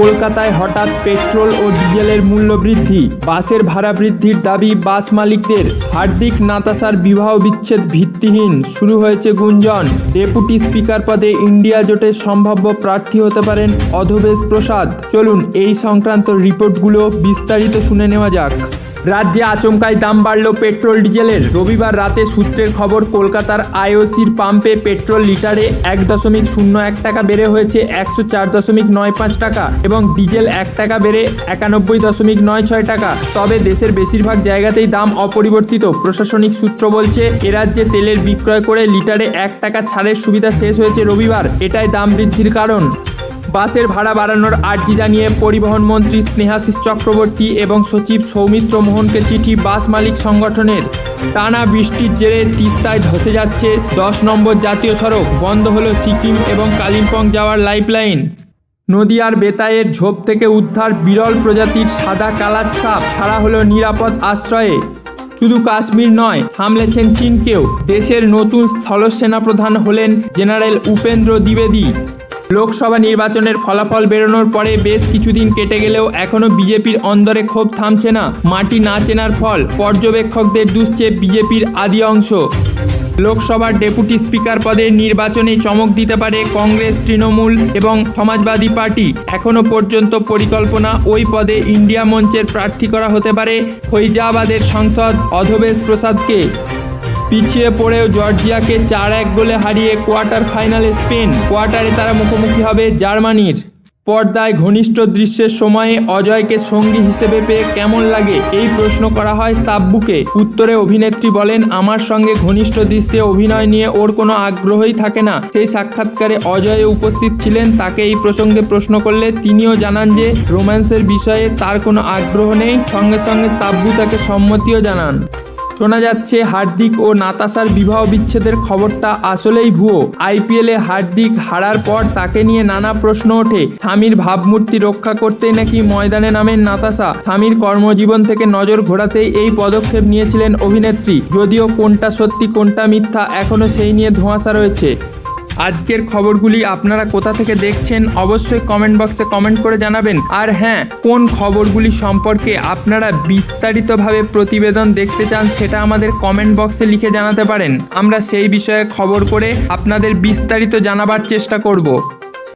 কলকাতায় হঠাৎ পেট্রোল ও ডিজেলের মূল্য বৃদ্ধি। বাসের ভাড়া বৃদ্ধির দাবি বাস মালিকদের। হার্দিক নাতাসার বিবাহ বিচ্ছেদ ভিত্তিহীন। শুরু হয়েছে গুঞ্জন। ডেপুটি স্পিকার পদে ইন্ডিয়া জোটের সম্ভাব্য প্রার্থী হতে পারেন অধবেশ প্রসাদ। চলুন এই সংক্রান্ত রিপোর্টগুলো বিস্তারিত শুনে নেওয়া যাক। রাজ্যে আচমকাই দাম বাড়ল পেট্রোল ডিজেলের। রবিবার রাতে সূত্রের খবর, কলকাতার আইওসির পাম্পে পেট্রোল লিটারে এক দশমিক শূন্য এক টাকা বেড়ে হয়েছে একশো চার দশমিক নয় পাঁচ টাকা এবং ডিজেল এক টাকা বেড়ে একানব্বই দশমিক নয় ছয় টাকা। তবে দেশের বেশিরভাগ জায়গাতেই দাম অপরিবর্তিত। প্রশাসনিক সূত্র বলছে, এ রাজ্যে তেলের বিক্রয় করে লিটারে এক টাকা ছাড়ের সুবিধা শেষ হয়েছে রবিবার। এটাই দাম বৃদ্ধির কারণ। বাসের ভাড়া বাড়ানোর আর্জি জানিয়ে পরিবহন মন্ত্রী স্নেহাশিস চক্রবর্তী এবং সচিব সৌমিত্র মোহনকে চিঠি বাস মালিক সংগঠনের। টানা বৃষ্টির জেরে তিস্তায় ধসে যাচ্ছে দশ নম্বর জাতীয় সড়ক, বন্ধ হলো সিকিম এবং কালিম্পং যাওয়ার লাইফলাইন। নদিয়ার বেতায়ের ঝোপ থেকে উদ্ধার বিরল প্রজাতির সাদা কালার সাপ, ছাড়া হলো নিরাপদ আশ্রয়ে। শুধু কাশ্মীর নয় সামলেছেন চীনকেও। দেশের নতুন স্থলসেনা প্রধান হলেন জেনারেল উপেন্দ্র দ্বিবেদী। লোকসভা নির্বাচনের ফলাফল বেরোনোর পরে বেশ কিছুদিন কেটে গেলেও এখনও বিজেপির অন্দরে ক্ষোভ থামছে না। মাটি না চেনার ফল, পর্যবেক্ষকদের দুষছে বিজেপির আদি অংশ। লোকসভার ডেপুটি স্পিকার পদের নির্বাচনে চমক দিতে পারে কংগ্রেস, তৃণমূল এবং সমাজবাদী পার্টি। এখনও পর্যন্ত পরিকল্পনা ওই পদে ইন্ডিয়া মঞ্চের প্রার্থী করা হতে পারে ফৈজাবাদের সংসদ অধবেশ প্রসাদকে। পিছিয়ে পড়েও জর্জিয়াকে চার এক গোলে হারিয়ে কোয়ার্টার ফাইনালে স্পেন। কোয়ার্টারে তারা মুখোমুখি হবে জার্মানির। পর্দায় ঘনিষ্ঠ দৃশ্যের সময়ে অজয়কে সঙ্গী হিসেবে পেয়ে কেমন লাগে? এই প্রশ্ন করা হয় তাব্বুকে। উত্তরে অভিনেত্রী বলেন, আমার সঙ্গে ঘনিষ্ঠ দৃশ্যে অভিনয় নিয়ে ওর কোনো আগ্রহই থাকে না। সেই সাক্ষাৎকারে অজয় উপস্থিত ছিলেন। তাকে এই প্রসঙ্গে প্রশ্ন করলে তিনিও জানান যে, রোম্যান্সের বিষয়ে তার কোনো আগ্রহ নেই। সঙ্গে সঙ্গে তাব্বু তাকে সম্মতিও জানান। শোনা যাচ্ছে, হার্দিক ও নাতাসার বিবাহ বিচ্ছেদের খবরটা আসলেই ভুয়ো। আইপিএলে হার্দিক হারার পর তাকে নিয়ে নানা প্রশ্ন ওঠে। স্বামীর ভাবমূর্তি রক্ষা করতে নাকি ময়দানে নামেন নাতাসা স্বামীর কর্মজীবন থেকে নজর ঘোরাতেই এই পদক্ষেপ নিয়েছিলেন অভিনেত্রী। যদিও কোনটা সত্যি, কোনটা মিথ্যা এখনও সেই নিয়ে ধোঁয়াশা রয়েছে। আজকের খবরগুলি আপনারা কোথা থেকে দেখছেন অবশ্যই কমেন্ট বক্সে কমেন্ট করে জানাবেন। আর হ্যাঁ কোন খবরগুলি সম্পর্কে আপনারা বিস্তারিতভাবে প্রতিবেদন দেখতে চান সেটা আমাদের কমেন্ট বক্সে লিখে জানাতে পারেন। আমরা সেই বিষয়ে খবর করে আপনাদের বিস্তারিত জানাবার চেষ্টা করব।